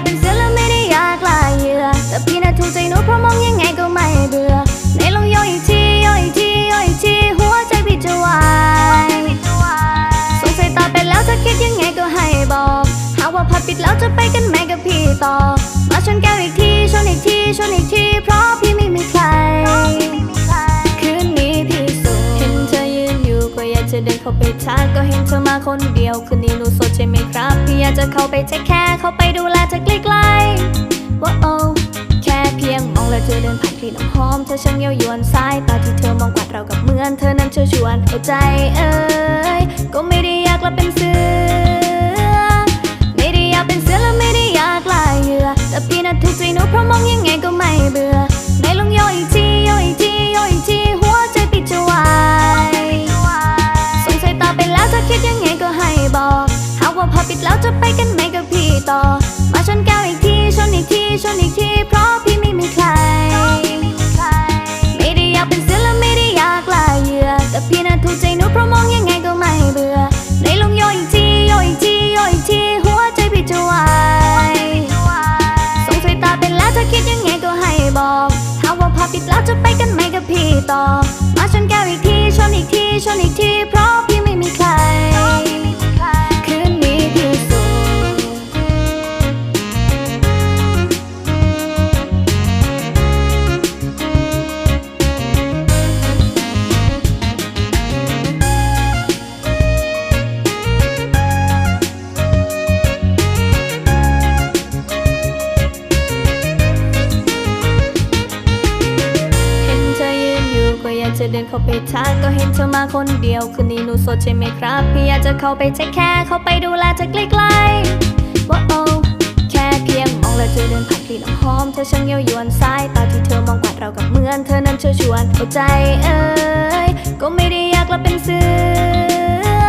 ากเป็นเสือและไม่ได้อยากลายเหยื่อแต่พี่น่ะถูกใจหนูเพราะมองยังไงก็ไม่เบื่อไหนลองยนอีกทียนอีกทียนอีกทีหัวใจพี่จะวายสงสัยตาเป็นแล้วจะคิดยังไงก็ให้บอก หากว่าพัดปิดแล้วจะไปกันไหมกับพี่ต่อ มาชนแก้วอีกทีชนอีกทีชนอีกทีเพราะพี่ไม่มีใครคืนนี้พี่โสดเห็นเธอยืนอยู่ก็อยากจะเดินเข้าไปทักก็เห็นเธอมาคนเดียวคืนนี้หนูโสดใช่ไหมครับ พี่อยากจะเข้าไปเทคแค่เข้าไป ธอช่างเย้ายวนสายตาที่เธอมองกวาดเรากับเหมือนเธอนั้นเชิญชวนเอาใจเอ้ยก็ไม่ได้อยากละเป็นเสือ ไม่ได้อยากเป็นเสือและไม่ได้อยากลายเหยื่อแต่พี่น่ะถูกใจหนูเพราะมองยังไงก็ไม่เบื่อไหนลองโยนอีกทีโยนอีกทีโยนอีกทีหัวใจพี่จะวายสงสัยตาไปแล้วจะคิดยังไงก็ให้บอกหากว่าพอปิดแล้วจะไปกันไหมกับพี่ต่อ มาชนแก้วอีกทีชนอีกทีชนอีกทีเพราะ ทีเพ เดินเข้าไปทักก็เห็นเธอมาคนเดียว คืนนี้หนูโสดใช่ไหมครับ พี่อยากจะเข้าไปเช็คแค่เข้าไปดูแลเธอใกล้ๆว้าโอ้แค่เพียงมองแล้วเธอเดินผ่านกลิ่นหอมเธอช่างเย้ายวนสายตาที่เธอมองกวาดเรากับเหมือนเธอนั้นเชิญชวนเอาใจเอ้ยก็ไม่ได้อยากละเป็นเสือ